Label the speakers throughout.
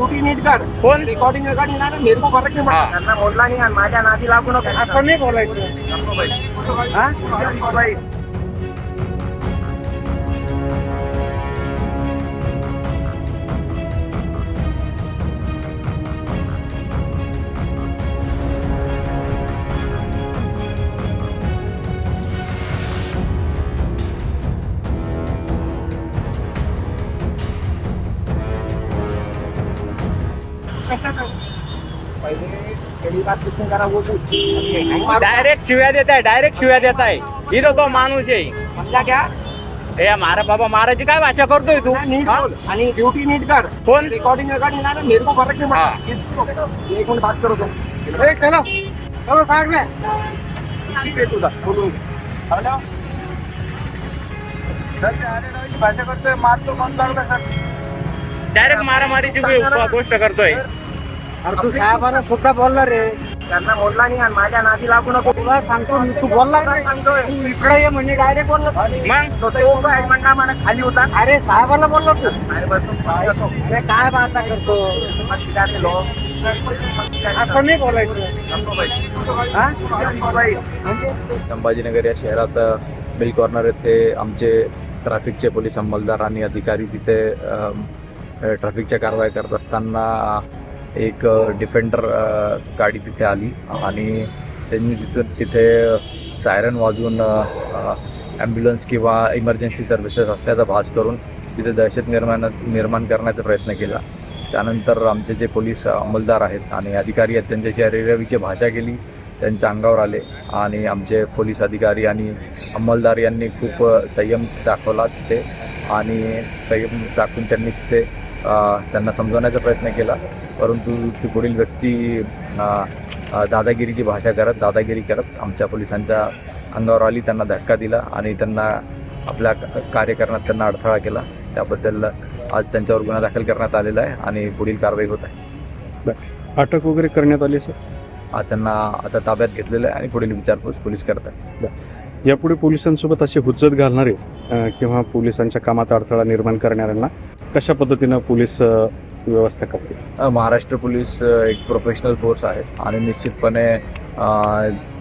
Speaker 1: Duty नीट कर
Speaker 2: कोण?
Speaker 1: Recording recording ना मेरे को फरक नाही
Speaker 2: हा.
Speaker 1: पडत. त्यांना बोलला नाही आणि माझ्या नादी लागू नको
Speaker 2: असं नाही बोलायचं हा?
Speaker 1: पहिले पहिली
Speaker 2: डायरेक्ट शिव्या देत आहे डायरेक्ट शिव्या देत आहे इथं तो माणूस आहे.
Speaker 1: क्या
Speaker 2: हे मारा बाबा मारायची काय भाषा करतोय तू?
Speaker 1: नीट
Speaker 2: हा?
Speaker 1: बोल. आणि ड्युटी नीट कर.
Speaker 2: कोण?
Speaker 1: रेकॉर्डिंग रेकॉर्डिंग नाही ना मेरे को फरक नहीं
Speaker 2: हाँ.
Speaker 1: पडत एक मिनिट बात करो तुम. ए, चलो. चलो साइड में. ठीक आहे तुझा. बोलून हॅलो भाषा करतोय मारतो सर.
Speaker 2: डायरेक्ट मारामारीची गो- गोष्ट करतोय.
Speaker 1: अरे तू साहेबांना सुद्धा बोलला रे. त्यांना बोलला नाही आणि माझ्या नादी लागू नको. तुला सांगतो मी, तू बोलला नाही. सांगतोय. तू इकडे ये म्हणजे डायरेक्ट बोलला
Speaker 2: मग?
Speaker 1: तो तो काय म्हणला मला खाली होता. अरे साहेबाला बोललो तू. अरे काय बाता करतो? असं नाही बोलायचं. हा?
Speaker 3: संभाजीनगर या शहरात मिल कॉर्नर येथे आमचे ट्रॅफिकचे पोलीस अंमलदार आणि अधिकारी तिथे ट्रॅफिकच्या कारवाई करत असताना एक डिफेंडर गाडी तिथे आली आणि त्यांनी तिथून तिथे सायरन वाजवून ॲम्ब्युलन्स किंवा इमर्जन्सी सर्व्हिसेस असल्याचा भास करून तिथे दहशत निर्माण निर्माण करण्याचा प्रयत्न केला. त्यानंतर आमचे जे पोलीस अंमलदार आहेत आणि अधिकारी आहेत त्यांच्याशी अरेरावीची भाषा केली. त्यांच्या अंगावर आले आणि आमचे पोलीस अधिकारी आणि अंमलदार यांनी खूप संयम दाखवला तिथे आणि संयम दाखवून त्यांनी तिथे त्यांना समजवण्याचा प्रयत्न केला. परंतु ती पुढील व्यक्ती दादागिरीची भाषा करत दादागिरी करत आमच्या पोलिसांच्या अंगावर आली त्यांना धक्का दिला आणि त्यांना आपल्या कार्य करण्यात त्यांना अडथळा केला. त्याबद्दल आज त्यांच्यावर गुन्हा दाखल करण्यात आलेला आहे आणि पुढील कारवाई होत आहे.
Speaker 4: अटक वगैरे करण्यात आली सर
Speaker 3: त्यांना आता ताब्यात घेतलेलं आहे आणि पुढील विचारपूस पोलीस करत आहेत.
Speaker 4: यापुढे पोलिसांसोबत असे हुज्जत घालणारे किंवा पोलिसांच्या कामात अडथळा निर्माण करणाऱ्यांना कशा पद्धतीनं पोलीस व्यवस्था करते
Speaker 3: महाराष्ट्र पोलीस एक प्रोफेशनल फोर्स आहे आणि निश्चितपणे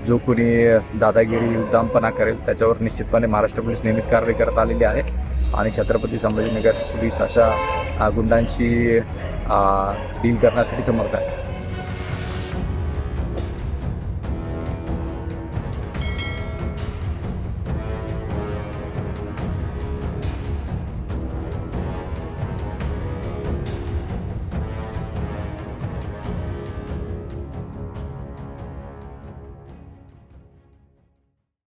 Speaker 3: जो कोणी दादागिरी उद्दामपणा करेल त्याच्यावर निश्चितपणे महाराष्ट्र पोलीस नेहमीच कारवाई करत आलेली आहे. आणि छत्रपती संभाजीनगर पोलीस अशा गुंडांशी डील करण्यासाठी समर्थ आहे